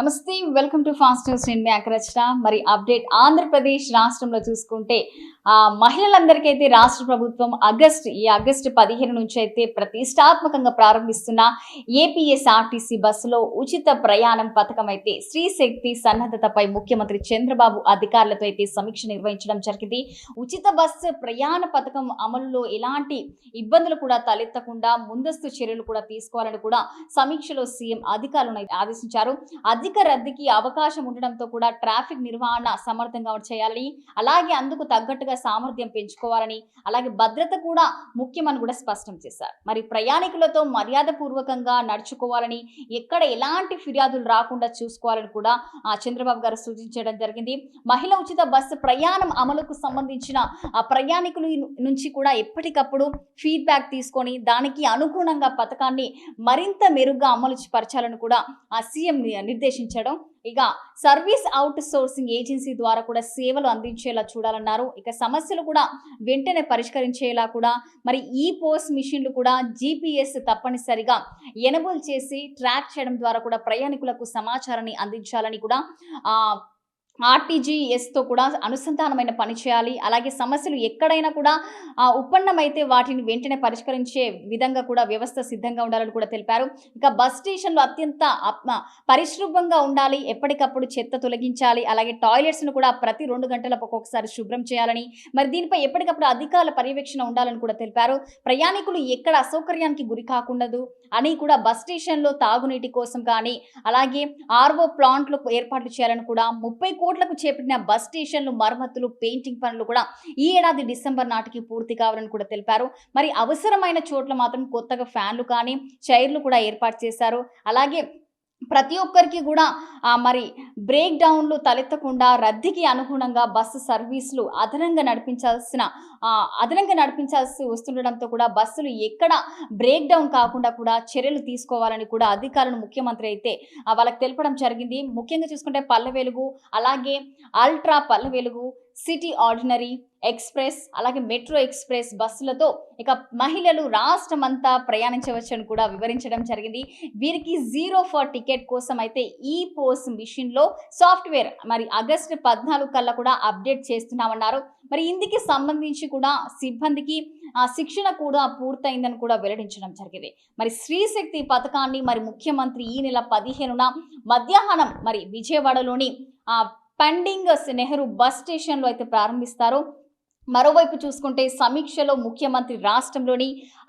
నమస్తే welcome to fast news నేను మీ అక్రచన మరి అప్డేట్ ఆంధ్రప్రదేశ్ రాష్ట్రంలో చూసుకుంటే మహిళలందరికైతే రాష్ట్ర ప్రభుత్వం ఆగస్ట్ ఈ ఆగస్టు పదిహేను నుంచి అయితే ప్రతిష్టాత్మకంగా ప్రారంభిస్తున్న ఏపీఎస్ఆర్టీసీ బస్సులో ఉచిత ప్రయాణం పథకం అయితే స్త్రీ శక్తి సన్నద్ధతపై ముఖ్యమంత్రి చంద్రబాబు అధికారులతో అయితే సమీక్ష నిర్వహించడం జరిగింది. ఉచిత బస్సు ప్రయాణ పథకం అమలులో ఎలాంటి ఇబ్బందులు కూడా తలెత్తకుండా ముందస్తు చర్యలు కూడా తీసుకోవాలని కూడా సమీక్షలో సీఎం అధికారులను ఆదేశించారు. అధిక రద్దీకి అవకాశం ఉండడంతో కూడా ట్రాఫిక్ నిర్వహణ సమర్థంగా చేయాలని అలాగే అందుకు తగ్గట్టుగా సామర్థ్యం పెంచుకోవాలని అలాగే భద్రత కూడా ముఖ్యమని కూడా స్పష్టం చేశారు. మరి ప్రయాణికులతో మర్యాద పూర్వకంగా నడుచుకోవాలని ఎక్కడ ఎలాంటి ఫిర్యాదులు రాకుండా చూసుకోవాలని కూడా ఆ చంద్రబాబు గారు సూచించడం జరిగింది. మహిళ ఉచిత బస్సు ప్రయాణం అమలుకు సంబంధించిన ఆ ప్రయాణికుల నుంచి కూడా ఎప్పటికప్పుడు ఫీడ్బ్యాక్ తీసుకొని దానికి అనుగుణంగా పథకాన్ని మరింత మెరుగ్గా అమలు పరచాలని కూడా ఆ సీఎం నిర్దేశించడం. ఇక సర్వీస్ అవుట్ సోర్సింగ్ ఏజెన్సీ ద్వారా కూడా సేవలు అందించేలా చూడాలన్నారు. ఇక సమస్యలు కూడా వెంటనే పరిష్కరించేలా కూడా మరి ఈ పోస్ట్ మిషన్లు కూడా జీపీఎస్ తప్పనిసరిగా ఎనబుల్ చేసి ట్రాక్ చేయడం ద్వారా కూడా ప్రయాణికులకు సమాచారాన్ని అందించాలని కూడా ఆర్టీజీఎస్తో కూడా అనుసంధానమైన పని చేయాలి. అలాగే సమస్యలు ఎక్కడైనా కూడా ఆ, ఉత్పన్నమైతే వాటిని వెంటనే పరిష్కరించే విధంగా కూడా వ్యవస్థ సిద్ధంగా ఉండాలని కూడా తెలిపారు. ఇక బస్ స్టేషన్లు అత్యంత ఆత్మ పరిశుభ్రంగా ఉండాలి. ఎప్పటికప్పుడు చెత్త తొలగించాలి. అలాగే టాయిలెట్స్ను కూడా ప్రతి రెండు గంటలకు ఒక్కొక్కసారి శుభ్రం చేయాలని మరి దీనిపై ఎప్పటికప్పుడు అధికారుల పర్యవేక్షణ ఉండాలని కూడా తెలిపారు. ప్రయాణికులు ఎక్కడ అసౌకర్యానికి గురి కాకుండదు. అని కూడా బస్ స్టేషన్లో తాగునీటి కోసం కానీ అలాగే ఆర్వో ప్లాంట్లు ఏర్పాట్లు చేయాలని కూడా ముప్పై కోట్లకు చేపట్టిన బస్ స్టేషన్లు మరమ్మతులు పెయింటింగ్ పనులు కూడా ఈ ఏడాది డిసెంబర్ నాటికి పూర్తి కావాలని కూడా తెలిపారు. మరి అవసరమైన చోట్ల మాత్రం కొత్తగా ఫ్యాన్లు కానీ చైర్లు కూడా ఏర్పాటు చేశారు. అలాగే ప్రతి ఒక్కరికి కూడా మరి బ్రేక్ డౌన్లు తలెత్తకుండా రద్దీకి అనుగుణంగా బస్సు సర్వీసులు అదనంగా నడిపించాల్సిన అదనంగా నడిపించాల్సి వస్తుండడంతో కూడా బస్సులు ఎక్కడ బ్రేక్ డౌన్ కాకుండా కూడా చర్యలు తీసుకోవాలని కూడా అధికారులను ముఖ్యమంత్రి అయితే వాళ్ళకి తెలపడం జరిగింది. ముఖ్యంగా చూసుకుంటే పల్లె వెలుగు అలాగే ultra Palle Velugu city ordinary express అలాగే మెట్రో ఎక్స్ప్రెస్ బస్సులతో ఇక మహిళలు రాష్ట్రమంతా ప్రయాణించవచ్చని కూడా వివరించడం జరిగింది. వీరికి జీరో ఫర్ టికెట్ కోసం అయితే ఈ పోస్ట్ మిషన్లో సాఫ్ట్వేర్ మరి ఆగస్టు పద్నాలుగు కల్లా కూడా అప్డేట్ చేస్తున్నామన్నారు. మరి ఇందుకు సంబంధించి కూడా సిబ్బందికి ఆ శిక్షణ కూడా పూర్తయిందని కూడా వెల్లడించడం జరిగింది. మరి స్త్రీశక్తి పథకాన్ని మరి ముఖ్యమంత్రి ఈ నెల పదిహేనున మధ్యాహ్నం మరి విజయవాడలోని పెండింగ్ నెహ్రూ బస్ స్టేషన్లో అయితే ప్రారంభిస్తారు. మరోవైపు చూసుకుంటే సమీక్షలో ముఖ్యమంత్రి రాష్ట్రంలోని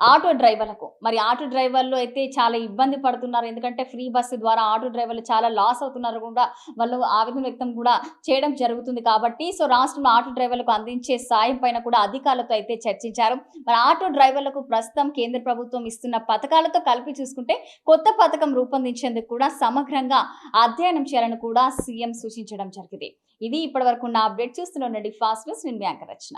ఆటో డ్రైవర్లకు మరి ఆటో డ్రైవర్లు అయితే చాలా ఇబ్బంది పడుతున్నారు. ఎందుకంటే ఫ్రీ బస్సు ద్వారా ఆటో డ్రైవర్లు చాలా లాస్ అవుతున్నారు కూడా వాళ్ళు ఆవేదన వ్యక్తం కూడా చేయడం జరుగుతుంది కాబట్టి సో రాష్ట్రంలో ఆటో డ్రైవర్లకు అందించే సాయం పైన కూడా అధికారులతో అయితే చర్చించారు. మరి ఆటో డ్రైవర్లకు ప్రస్తుతం కేంద్ర ప్రభుత్వం ఇస్తున్న పథకాలతో కలిపి చూసుకుంటే కొత్త పథకం రూపొందించేందుకు కూడా సమగ్రంగా అధ్యయనం చేయాలని కూడా సీఎం సూచించడం జరిగింది. ఇది ఇప్పటివరకు నా అప్డేట్. చూస్తున్న ఫాస్ట్ న్యూస్ నేను మీ రచన.